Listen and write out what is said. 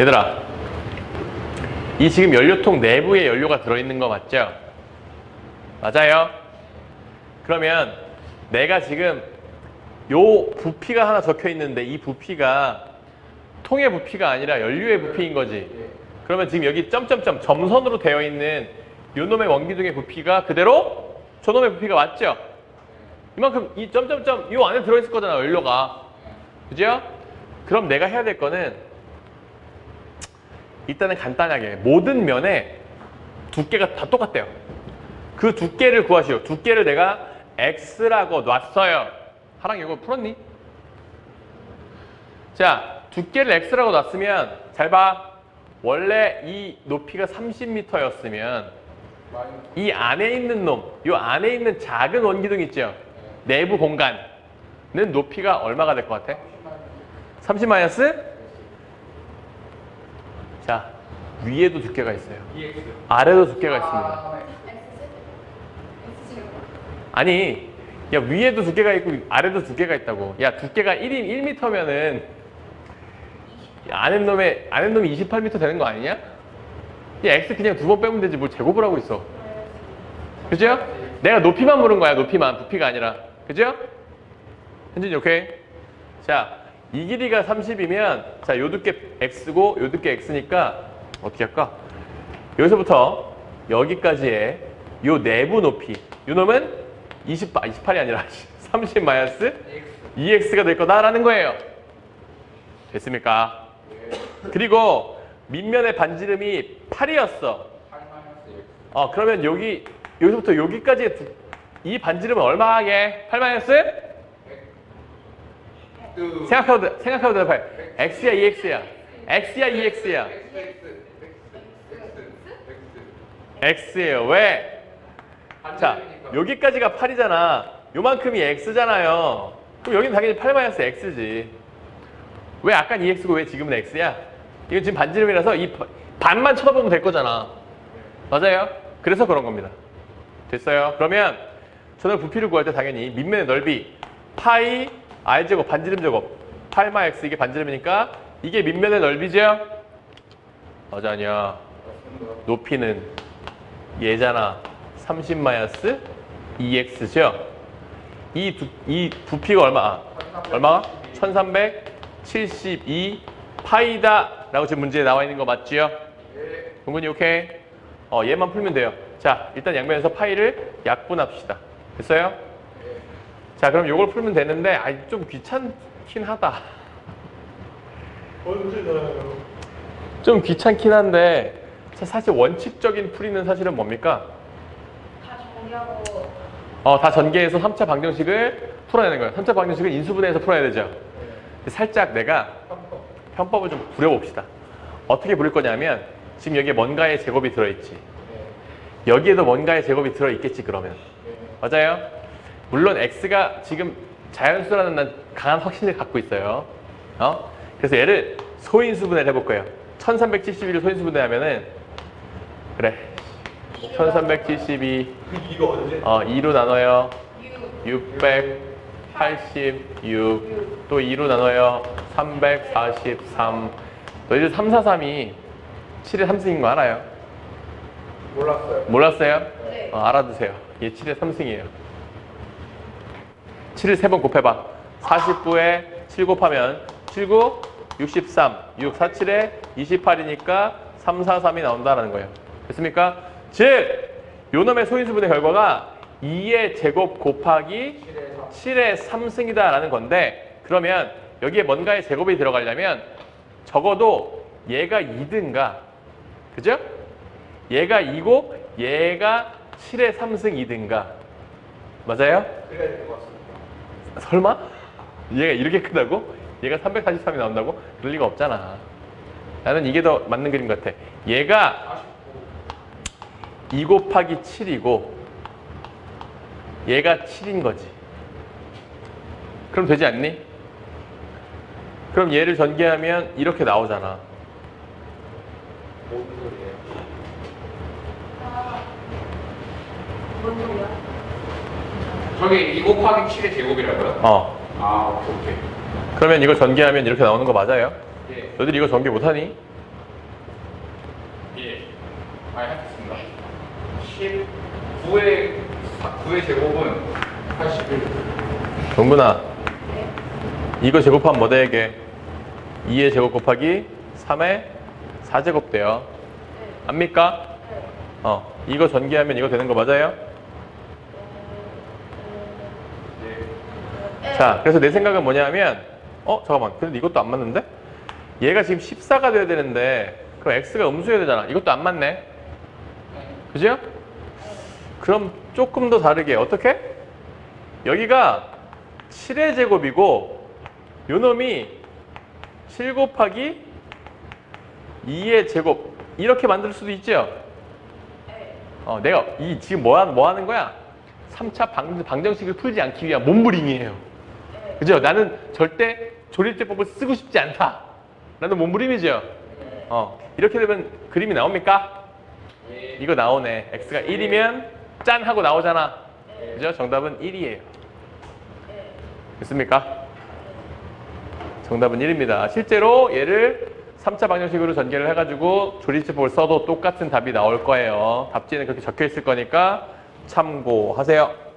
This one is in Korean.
얘들아, 이 지금 연료통 내부에 연료가 들어있는 거 맞죠? 맞아요. 그러면 내가 지금 요 부피가 하나 적혀 있는데 이 부피가 통의 부피가 아니라 연료의 부피인 거지. 그러면 지금 여기 점점점 점선으로 되어 있는 요 놈의 원기둥의 부피가 그대로 저놈의 부피가 맞죠? 이만큼 이 점점점 요 안에 들어있을 거잖아 연료가. 그죠? 그럼 내가 해야 될 거는 일단은 간단하게 모든 면에 두께가 다 똑같대요. 그 두께를 구하시오. 두께를 내가 x라고 놨어요. 하랑 이거 풀었니? 자, 두께를 x라고 놨으면 잘 봐. 원래 이 높이가 30m였으면 이 안에 있는 놈, 이 안에 있는 작은 원기둥 있죠? 내부 공간은 높이가 얼마가 될 것 같아? 30 마이너스? 자, 위에도 두께가 있어요. 아래도 두께가 있습니다. 아니, 야 위에도 두께가 있고 아래도 두께가 있다고. 야 두께가 1인 1m면은 안에 놈의 안에 놈이 28m 되는 거 아니냐? 야 x 그냥 두 번 빼면 되지 뭘 제곱을 하고 있어. 그죠? 내가 높이만 물은 거야 높이만 부피가 아니라. 그죠? 현진이 오케이? 자, 이 길이가 30이면 자, 요 두께 x고 요 두께 x니까 어떻게 할까? 여기서부터 여기까지의 요 내부 높이. 요 놈은 20, 28이 아니라 30 마이너스 2x가 될 거다라는 거예요. 됐습니까? 그리고 밑면의 반지름이 8이었어. 어, 그러면 여기 여기서부터 여기까지 두- 이 반지름은 얼마 하게? 8 마이너스? 생각해도 돼, 생각해도 돼. 봐요. x야 2x야. x야 2x야. x예요. 왜? 자, 여기까지가 8이잖아. 요만큼이 x잖아요. 그럼 여기는 당연히 8 마이너스 x지. 왜 아까 2x고 왜 지금은 x야? 이건 지금 반지름이라서 이 바- 반만 쳐다보면 될 거잖아. 맞아요? 그래서 그런 겁니다. 됐어요? 그러면 저는 부피를 구할 때 당연히 밑면의 넓이 파이 r제곱 반지름 제곱 8마 x 이게 반지름이니까 이게 밑면의 넓이죠? 맞아 아니야. 높이는 얘잖아. 30 마이너스 2x죠? 이, 두, 이 부피가 얼마? 아, 얼마가? 1372 파이다 라고 지금 문제에 나와 있는 거 맞지요? 동근이 오케이? 어, 얘만 풀면 돼요. 자, 일단 양면에서 파이를 약분합시다. 됐어요? 자, 그럼 요걸 풀면 되는데, 아, 좀 귀찮긴 하다. 좀 귀찮긴 한데, 자, 사실 원칙적인 풀이는 사실은 뭡니까? 다 정리하고 어, 다 전개해서 3차 방정식을 풀어내는 거예요. 3차 방정식을 인수분해해서 풀어야 되죠. 살짝 내가 편법 을 좀 부려봅시다. 어떻게 부릴 거냐면 지금 여기에 뭔가의 제곱이 들어있지. 여기에도 뭔가의 제곱이 들어있겠지 그러면. 맞아요? 물론 x가 지금 자연수라는 난 강한 확신을 갖고 있어요. 어? 그래서 얘를 소인수 분해를 해볼 거예요. 1371을 소인수 분해하면은 그래 1372 이거 언제? 어, 2로 나눠요. 6 686. 또 2로 나눠요. 343. 너희들 343이 7의 3승인 거 알아요? 몰랐어요. 몰랐어요? 네. 어, 알아두세요. 얘 7의 3승이에요. 7을 3번 곱해봐. 49에 7 곱하면 79, 63, 6, 4, 7에 28이니까 3, 4, 3이 나온다는 거예요. 됐습니까? 즉, 요놈의 소인수분의 결과가 2의 제곱 곱하기 7의 3승이다라는 건데 그러면 여기에 뭔가의 제곱이 들어가려면 적어도 얘가 2든가 그죠? 얘가 2고 얘가 7의 3승 2든가 맞아요? 그래야 될것 같습니다. 설마? 얘가 이렇게 크다고? 얘가 343이 나온다고? 그럴 리가 없잖아 나는 이게 더 맞는 그림 같아 얘가 2 곱하기 7이고 얘가 7인 거지 그럼 되지 않니? 그럼 얘를 전개하면 이렇게 나오잖아 뭔 소리예요? 뭔 소리야? 저게 2 곱하기 7의 제곱이라고요? 어 아 오케이 오케이 그러면 이거 전개하면 이렇게 나오는 거 맞아요? 예. 너희들 이거 전개 못하니? 예. 아, 하겠습니다. 19의 9의 제곱은 81. 동근아 네. 이거 제곱하면 뭐 되게 2의 제곱 곱하기 3의 4제곱 돼요 네. 압니까? 네. 어 이거 전개하면 이거 되는 거 맞아요? 자 그래서 내 생각은 뭐냐면 어 잠깐만 근데 이것도 안 맞는데? 얘가 지금 14가 돼야 되는데 그럼 x가 음수여야 되잖아 이것도 안 맞네 그죠? 그럼 조금 더 다르게 어떻게? 여기가 7의 제곱이고 요 놈이 7 곱하기 2의 제곱 이렇게 만들 수도 있죠? 네. 어, 내가 이 지금 뭐, 하, 뭐 하는 거야? 3차 방, 방정식을 풀지 않기 위한 몸부림이에요. 네. 그죠? 나는 절대 조립제법을 쓰고 싶지 않다. 라는 몸부림이죠. 어, 이렇게 되면 그림이 나옵니까? 예. 이거 나오네. x가 1이면 짠 하고 나오잖아. 그죠? 정답은 1이에요. 네. 됐습니까? 정답은 1입니다. 실제로 얘를 3차 방정식으로 전개를 해가지고 조립제법을 써도 똑같은 답이 나올 거예요. 답지에는 그렇게 적혀 있을 거니까 참고하세요.